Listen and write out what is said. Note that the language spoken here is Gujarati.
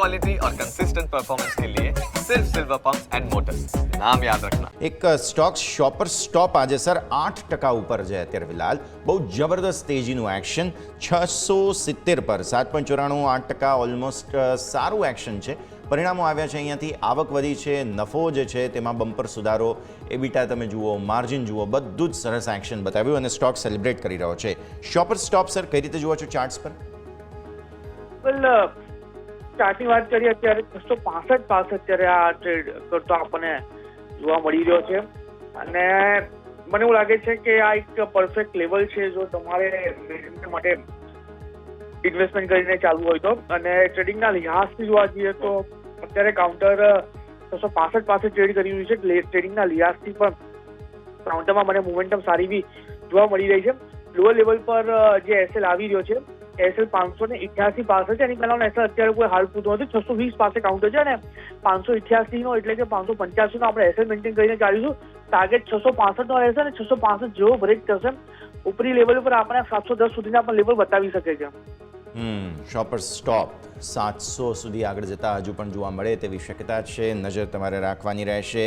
क्वालिटी और कंसिस्टेंट परफॉर्मेंस के लिए सिर्फ सिल्वर पंप्स एंड मोटर्स नाम याद रखना એક સ્ટોક શોપર સ્ટોપ આજે સર આઠ ટકા ઉપર છે અત્યારે ફિલહાલ બહુ જબરદસ્ત તેજીનું એક્શન છસો સિત્તેર પર સાત પોઈન્ટ ચોરાણું આઠ ટકા ઓલમોસ્ટ સારું એક્શન છે પરિણામો આવ્યા છે અહીંયાથી આવક વધી છે નફો જે છે તેમાં બમ્પર સુધારો એબીટા તમે જુઓ માર્જિન જુઓ બધું જ સરસ એક્શન બતાવ્યું અને સ્ટોક સેલિબ્રેટ કરી રહ્યો છે શોપર સ્ટોપ સર કઈ રીતે જુઓ છો ચાર્ટ્સ પર વેલ ચાર્ટની વાત કરીએ, અત્યારે છસો પાસઠ પાસે અત્યારે આ ટ્રેડ કરતો આપણને જોવા મળી રહ્યો છે. અને મને એવું લાગે છે કે આ એક પરફેક્ટ લેવલ છે જો તમારે માટે ઇન્વેસ્ટમેન્ટ કરીને ચાલવું હોય તો. અને ટ્રેડિંગના લિહાઝથી જોવા જઈએ તો અત્યારે કાઉન્ટર છસો પાસઠ પાસે ટ્રેડ કરી રહ્યું છે. ટ્રેડિંગના લિહાઝથી પણ કાઉન્ટરમાં મને મુમેન્ટમ સારી બી જોવા મળી રહી છે. લોઅર લેવલ પર જે એસએલ આવી રહ્યો છે એસએલ પાંચસો ને ઇઠ્યાસી પાસે છે. એની પહેલાનો એસએલ અત્યારે કોઈ હાલ પૂરતો નથી. છસો વીસ પાસે કાઉન્ટર છે ને. પાંચસો ઇઠ્યાસી નો એટલે કે પાંચસો પંચ્યાસી નો આપણે એસએલ મેન્ટેન કરીને ચાલીશું. ટાર્ગેટ છસો પાસઠ નો રહેશે અને છસો પાસઠ જેવો બ્રેક થશે. ઉપરી લેવલ ઉપર આપણે સાતસો દસ સુધીના પણ લેવલ બતાવી શકે છે શોપર સ્ટોપ સાતસો સુધી આગળ જતા હજુ પણ જોવા મળે તેવી શક્યતા છે. નજર તમારે રાખવાની રહેશે.